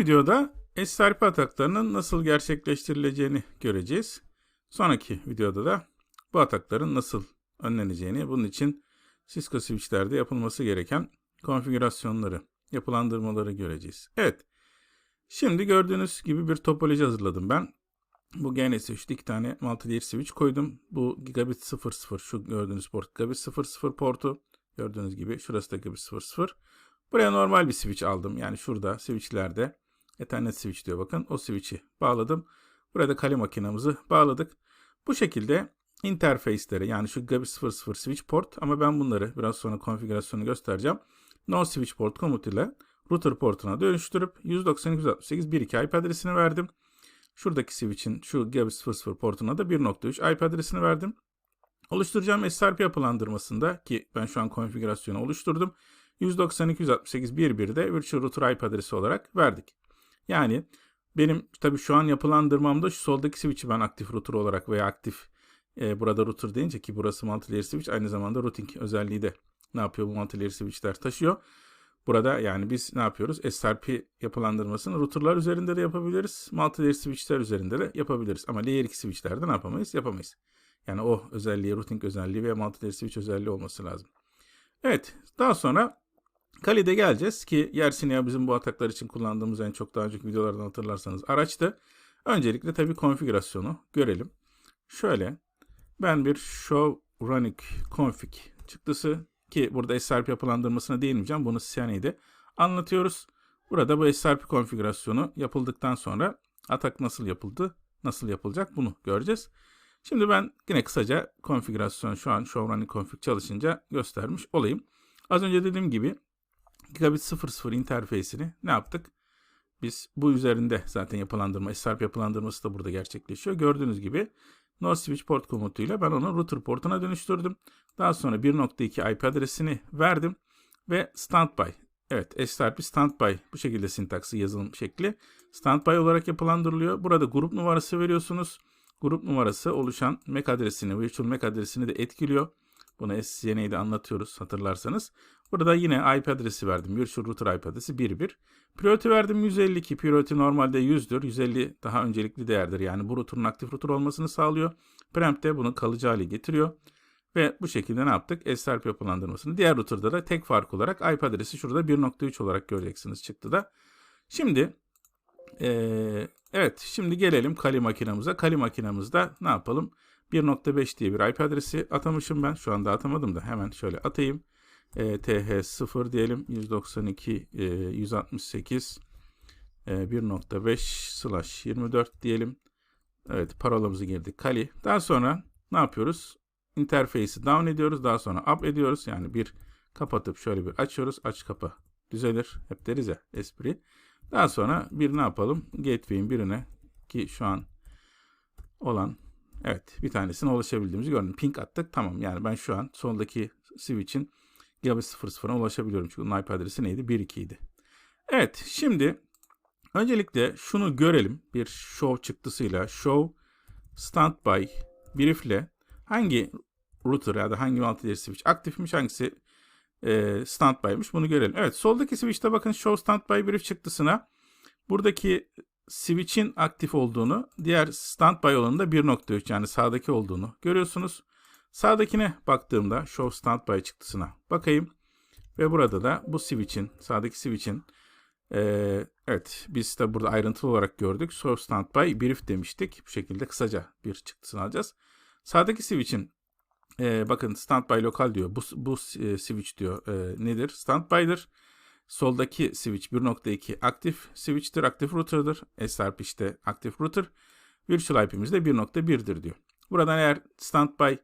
videoda SRP ataklarının nasıl gerçekleştirileceğini göreceğiz. Sonraki videoda da bu atakların nasıl önleneceğini, bunun için Cisco switchlerde yapılması gereken konfigürasyonları, yapılandırmaları göreceğiz. Evet, şimdi gördüğünüz gibi bir topoloji hazırladım ben. Bu GNS3'te iki tane multi-layer switch koydum. Bu gigabit 00 şu gördüğünüz port gigabit 00 portu. Gördüğünüz gibi şurası da gigabit 00. Buraya normal bir switch aldım. Yani şurada switchlerde Ethernet switch diyor bakın. O switch'i bağladım. Burada kale makinamızı bağladık. Bu şekilde interface'lere yani şu gigabit 00 switch port ama ben bunları biraz sonra konfigürasyonu göstereceğim. No switch port komutuyla router portuna dönüştürüp 192.168.1.2 IP adresini verdim. Şuradaki switch'in şu gigabit 00 portuna da 1.3 IP adresini verdim. Oluşturacağım SRP yapılandırmasında ki ben şu an konfigürasyonu oluşturdum. 192.168.1.1'de Virtual Router IP adresi olarak verdik. Yani benim tabii şu an yapılandırmamda şu soldaki switch'i ben aktif router olarak veya aktif e, burada router deyince ki burası multi-layer switch aynı zamanda routing özelliği de ne yapıyor bu multi-layer switch'ler taşıyor. Burada yani biz ne yapıyoruz? SRP yapılandırmasını routerlar üzerinde de yapabiliriz. Multi-layer switch'ler üzerinde de yapabiliriz. Ama layer 2 switch'lerde ne yapamayız? Yapamayız. Yani o özelliği, routing özelliği veya multi-layer switch özelliği olması lazım. Evet, daha sonra Kali'de geleceğiz ki Yersinia bizim bu ataklar için kullandığımız en çok daha önceki videolardan hatırlarsanız araçtı. Öncelikle tabii konfigürasyonu görelim. Şöyle ben bir show running config çıktısı ki burada SRP yapılandırmasına değinmeyeceğim. Bunu CNA'de anlatıyoruz. Burada bu SRP konfigürasyonu yapıldıktan sonra atak nasıl yapıldı, nasıl yapılacak bunu göreceğiz. Şimdi ben yine kısaca konfigürasyon şu an show running config çalışınca göstermiş olayım. Az önce dediğim gibi Gigabit 00 interface'ini ne yaptık? Biz bu üzerinde zaten yapılandırma, SRP yapılandırması da burada gerçekleşiyor. Gördüğünüz gibi North Switch port komutuyla ben onu router portuna dönüştürdüm. Daha sonra 1.2 IP adresini verdim ve standby. Evet SRP standby bu şekilde sintaksi yazılım şekli. Standby olarak yapılandırılıyor. Burada grup numarası veriyorsunuz. Grup numarası oluşan MAC adresini, virtual MAC adresini de etkiliyor. Bunu SCNA'de anlatıyoruz hatırlarsanız. Burada yine IP adresi verdim. Virtual Router IP adresi 11. Priority verdim 152. Priority normalde 100'dür. 150 daha öncelikli değerdir. Yani bu router'ın aktif router olmasını sağlıyor. Preempt de bunu kalıcı hale getiriyor. Ve bu şekilde ne yaptık? SRP yapılandırmasını. Diğer router'da da tek fark olarak IP adresi şurada 1.3 olarak göreceksiniz çıktı da. Şimdi ee, evet şimdi gelelim Kali makinamıza. Kali makinamızda ne yapalım? 1.5 diye bir IP adresi atamışım ben. Şu anda atamadım da hemen şöyle atayım. E, TH0 diyelim 192 e, 168 e, 1.5 slash 24 diyelim. Evet parolamızı girdik. Kali. Daha sonra ne yapıyoruz? Interface'i down ediyoruz. Daha sonra up ediyoruz. Yani bir kapatıp şöyle bir açıyoruz. Aç kapa düzelir. Hep deriz ya espri. Daha sonra bir ne yapalım? Gateway'in birine ki şu an olan Evet bir tanesine ulaşabildiğimizi gördüm. Ping attık tamam yani ben şu an soldaki switch'in gigabit 00'a ulaşabiliyorum. Çünkü onun IP adresi neydi? 1.2 idi. Evet şimdi öncelikle şunu görelim. Bir show çıktısıyla show standby briefle hangi router ya da hangi multi switch aktifmiş hangisi e, standby'mış bunu görelim. Evet soldaki switch'te bakın show standby brief çıktısına buradaki switch'in aktif olduğunu, diğer standby olanında 1.3 yani sağdaki olduğunu görüyorsunuz. Sağdakine baktığımda show standby çıktısına bakayım. Ve burada da bu switch'in, sağdaki switch'in e, evet biz de burada ayrıntılı olarak gördük. Show standby brief demiştik. Bu şekilde kısaca bir çıktısını alacağız. Sağdaki switch'in e, bakın standby lokal diyor. Bu, bu e, switch diyor e, nedir? Standby'dır. Soldaki switch 1.2 aktif switch'tir, aktif router'dır. SRP işte aktif router. Virtual IP'miz de 1.1'dir diyor. Buradan eğer standby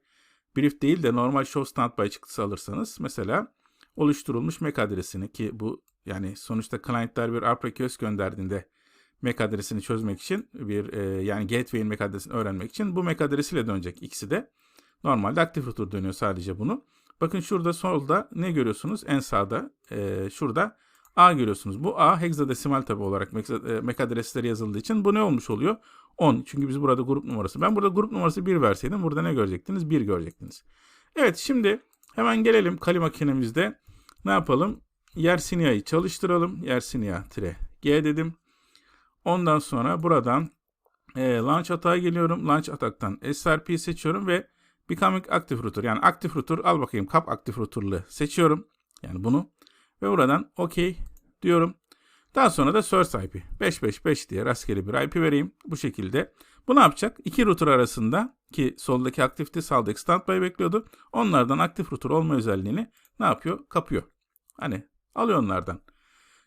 brief değil de normal show standby çıktısı alırsanız mesela oluşturulmuş MAC adresini ki bu yani sonuçta client'ler bir ARP request gönderdiğinde MAC adresini çözmek için bir e, yani gateway'in MAC adresini öğrenmek için bu MAC adresiyle dönecek ikisi de. Normalde aktif router dönüyor sadece bunu. Bakın şurada solda ne görüyorsunuz? En sağda e, şurada A görüyorsunuz. Bu A hexadesimal tabi olarak MAC adresleri yazıldığı için bu ne olmuş oluyor? 10. Çünkü biz burada grup numarası. Ben burada grup numarası 1 verseydim burada ne görecektiniz? 1 görecektiniz. Evet şimdi hemen gelelim Kali makinemizde. Ne yapalım? Yersinia'yı çalıştıralım. Yersinia-G dedim. Ondan sonra buradan e, launch atağa geliyorum. Launch ataktan SRP seçiyorum ve becoming active router. Yani active router al bakayım kap active router'lı seçiyorum. Yani bunu. Ve buradan OK diyorum. Daha sonra da source IP 555 diye rastgele bir IP vereyim. Bu şekilde. Bu ne yapacak? İki router arasında ki soldaki aktifti sağdaki standby bekliyordu. Onlardan aktif router olma özelliğini ne yapıyor? Kapıyor. Hani alıyor onlardan.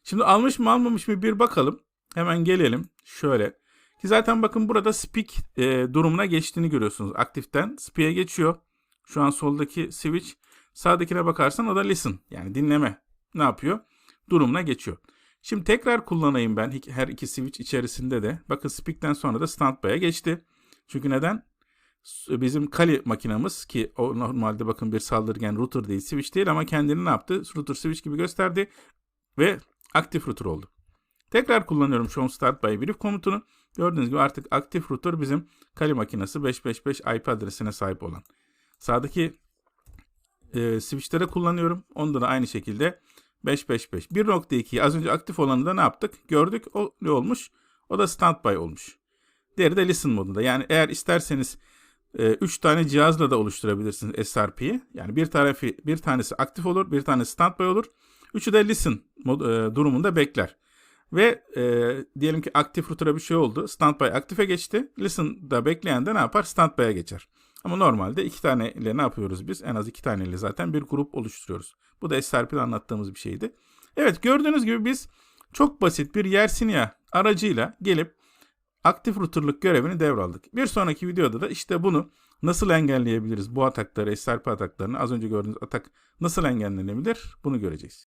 Şimdi almış mı almamış mı bir bakalım. Hemen gelelim. Şöyle. Ki zaten bakın burada speak e, durumuna geçtiğini görüyorsunuz. Aktiften speak'e geçiyor. Şu an soldaki switch. Sağdakine bakarsan o da listen. Yani dinleme. Ne yapıyor? Durumuna geçiyor. Şimdi tekrar kullanayım ben her iki switch içerisinde de. Bakın speak'ten sonra da standby'e geçti. Çünkü neden? Bizim Kali makinamız ki o normalde bakın bir saldırgan router değil switch değil ama kendini ne yaptı? Router switch gibi gösterdi ve aktif router oldu. Tekrar kullanıyorum show start by brief komutunu. Gördüğünüz gibi artık aktif router bizim Kali makinesi 555 IP adresine sahip olan. Sağdaki e, switchlere kullanıyorum. Onda da aynı şekilde 555. 1.2'yi az önce aktif olanı da ne yaptık? Gördük. O ne olmuş? O da standby olmuş. Diğeri de listen modunda. Yani eğer isterseniz 3 e, tane cihazla da oluşturabilirsiniz SRP'yi. Yani bir tarafi bir tanesi aktif olur, bir tanesi standby olur. Üçü de listen mod, e, durumunda bekler. Ve e, diyelim ki aktif router'a bir şey oldu. Standby aktife geçti. Listen'da bekleyen de ne yapar? Standby'e geçer. Ama normalde iki tane ile ne yapıyoruz biz? En az iki tane ile zaten bir grup oluşturuyoruz. Bu da SRP'de anlattığımız bir şeydi. Evet gördüğünüz gibi biz çok basit bir Yersinia aracıyla gelip aktif router'lık görevini devraldık. Bir sonraki videoda da işte bunu nasıl engelleyebiliriz? Bu atakları, SRP ataklarını az önce gördüğünüz atak nasıl engellenebilir? Bunu göreceğiz.